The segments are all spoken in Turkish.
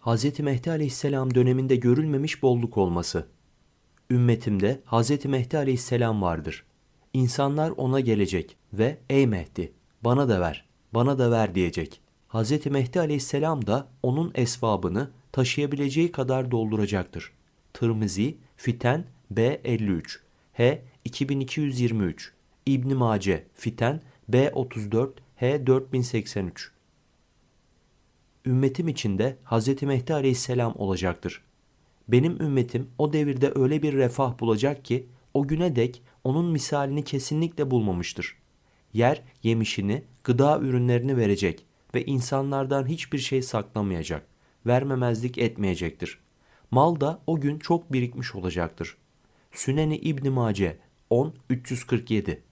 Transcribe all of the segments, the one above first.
Hz. Mehdi aleyhisselam döneminde görülmemiş bolluk olması. Ümmetimde Hz. Mehdi aleyhisselam vardır. İnsanlar ona gelecek ve ey Mehdi bana da ver, bana da ver diyecek. Hz. Mehdi aleyhisselam da onun esvabını taşıyabileceği kadar dolduracaktır. Tirmizi, Fiten B53, H 2223, İbn Mace, Fiten B34, H 4083. Ümmetim içinde Hz. Mehdi aleyhisselam olacaktır. Benim ümmetim o devirde öyle bir refah bulacak ki o güne dek onun misalini kesinlikle bulmamıştır. Yer yemişini, gıda ürünlerini verecek ve insanlardan hiçbir şey saklamayacak, vermemezlik etmeyecektir. Mal da o gün çok birikmiş olacaktır. Süneni İbn Mace 10 347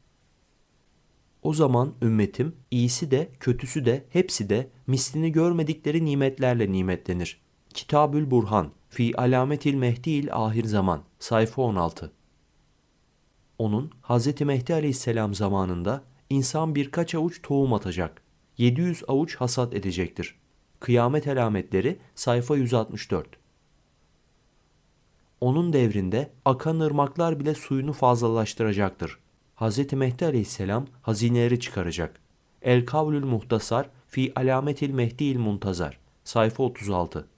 o zaman ümmetim iyisi de kötüsü de hepsi de mislini görmedikleri nimetlerle nimetlenir. Kitabül Burhan fi alametil mehdiil ahir zaman sayfa 16 Onun Hz. Mehdi aleyhisselam zamanında insan birkaç avuç tohum atacak. 700 avuç hasat edecektir. Kıyamet alametleri sayfa 164 Onun devrinde akan ırmaklar bile suyunu fazlalaştıracaktır. Hz. Mehdi aleyhisselam hazineleri çıkaracak. El Kavlül Muhtasar fi Alametil Mehdi'il Muntazar sayfa 36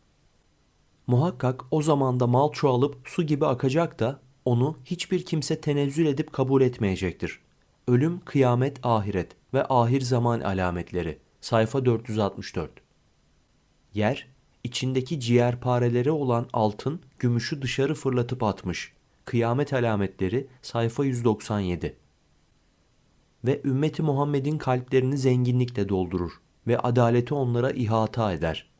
Muhakkak o zamanda mal çoğalıp su gibi akacak da onu hiçbir kimse tenezzül edip kabul etmeyecektir. Ölüm, kıyamet, ahiret ve ahir zaman alametleri sayfa 464 Yer, içindeki ciğerpareleri olan altın, gümüşü dışarı fırlatıp atmış. Kıyamet alametleri sayfa 197 ve ümmeti Muhammed'in kalplerini zenginlikle doldurur ve adaleti onlara ihata eder.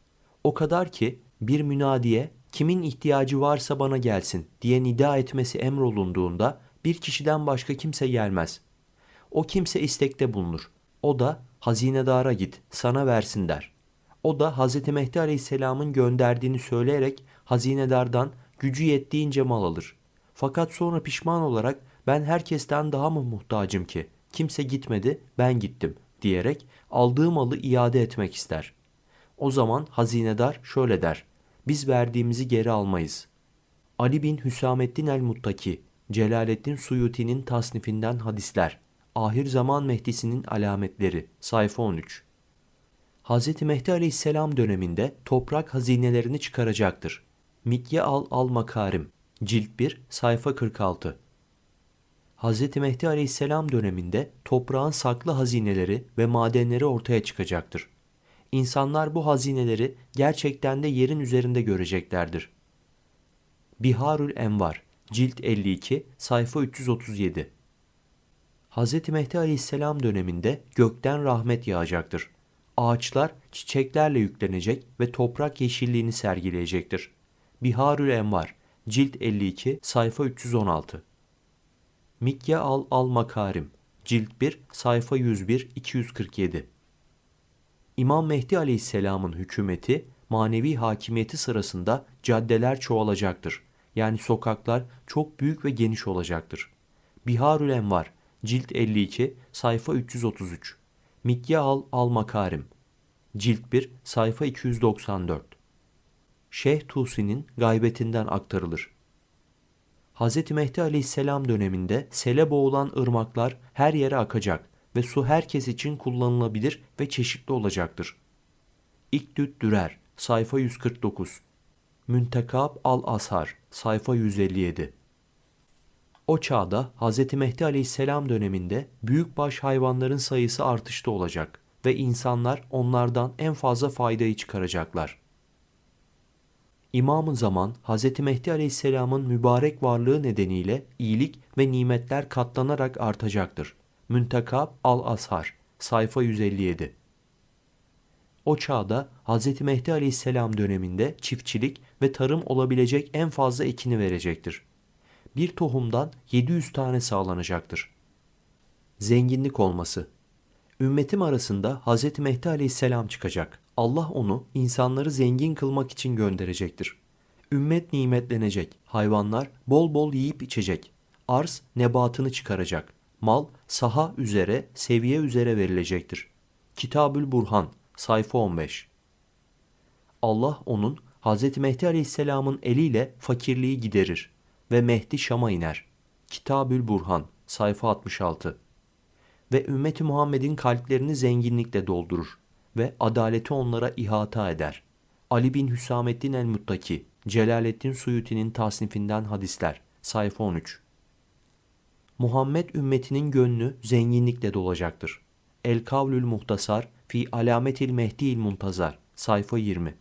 O kadar ki bir münadiye kimin ihtiyacı varsa bana gelsin diye nida etmesi emrolunduğunda bir kişiden başka kimse gelmez. O kimse istekte bulunur. O da hazinedara git sana versin der. O da Hz. Mehdi Aleyhisselam'ın gönderdiğini söyleyerek hazinedardan gücü yettiğince mal alır. Fakat sonra pişman olarak ben herkesten daha mı muhtacım ki kimse gitmedi ben gittim diyerek aldığı malı iade etmek ister. O zaman hazinedar şöyle der. Biz verdiğimizi geri almayız. Ali bin Hüsamettin el-Muttaki, Celaleddin Suyuti'nin tasnifinden hadisler. Ahir zaman Mehdisinin alametleri. Sayfa 13. Hz. Mehdi aleyhisselam döneminde toprak hazinelerini çıkaracaktır. Mikye al al makarim. Cilt 1 sayfa 46. Hz. Mehdi aleyhisselam döneminde toprağın saklı hazineleri ve madenleri ortaya çıkacaktır. İnsanlar bu hazineleri gerçekten de yerin üzerinde göreceklerdir. Biharül Envar, Cilt 52, sayfa 337 Hz. Mehdi aleyhisselam döneminde gökten rahmet yağacaktır. Ağaçlar çiçeklerle yüklenecek ve toprak yeşilliğini sergileyecektir. Biharül Envar, Cilt 52, sayfa 316 Mikye al al makarim. Cilt 1 sayfa 101 247. İmam Mehdi Aleyhisselam'ın hükümeti manevi hakimiyeti sırasında caddeler çoğalacaktır. Yani sokaklar çok büyük ve geniş olacaktır. Biharül Envar Cilt 52 sayfa 333. Mikye al al makarim. Cilt 1 sayfa 294. Şeyh Tusi'nin gaybetinden aktarılır. Hz. Mehdi aleyhisselam döneminde sele boğulan ırmaklar her yere akacak ve su herkes için kullanılabilir ve çeşitli olacaktır. İktüt Dürer, sayfa 149 Müntekab al-Ashar, sayfa 157 O çağda Hz. Mehdi aleyhisselam döneminde büyükbaş hayvanların sayısı artışta olacak ve insanlar onlardan en fazla faydayı çıkaracaklar. İmam-ı Zaman Hz. Mehdi Aleyhisselam'ın mübarek varlığı nedeniyle iyilik ve nimetler katlanarak artacaktır. Müntekab Al-Ashar sayfa 157 O çağda Hz. Mehdi Aleyhisselam döneminde çiftçilik ve tarım olabilecek en fazla ekini verecektir. Bir tohumdan 700 tane sağlanacaktır. Zenginlik olması Ümmetim arasında Hz. Mehdi Aleyhisselam çıkacak. Allah onu insanları zengin kılmak için gönderecektir. Ümmet nimetlenecek, hayvanlar bol bol yiyip içecek, arz nebatını çıkaracak, mal saha üzere, seviye üzere verilecektir. Kitabül Burhan, sayfa 15 Allah onun Hz. Mehdi Aleyhisselam'ın eliyle fakirliği giderir ve Mehdi Şam'a iner. Kitabül Burhan sayfa 66 Ve ümmeti Muhammed'in kalplerini zenginlikle doldurur ve adaleti onlara ihata eder. Ali bin Hüsamettin el-Muttaki, Celaleddin Suyuti'nin tasnifinden hadisler sayfa 13 Muhammed ümmetinin gönlü zenginlikle dolacaktır. El Kavlül Muhtasar fi Alametil Mehdi'il Muntazar sayfa 20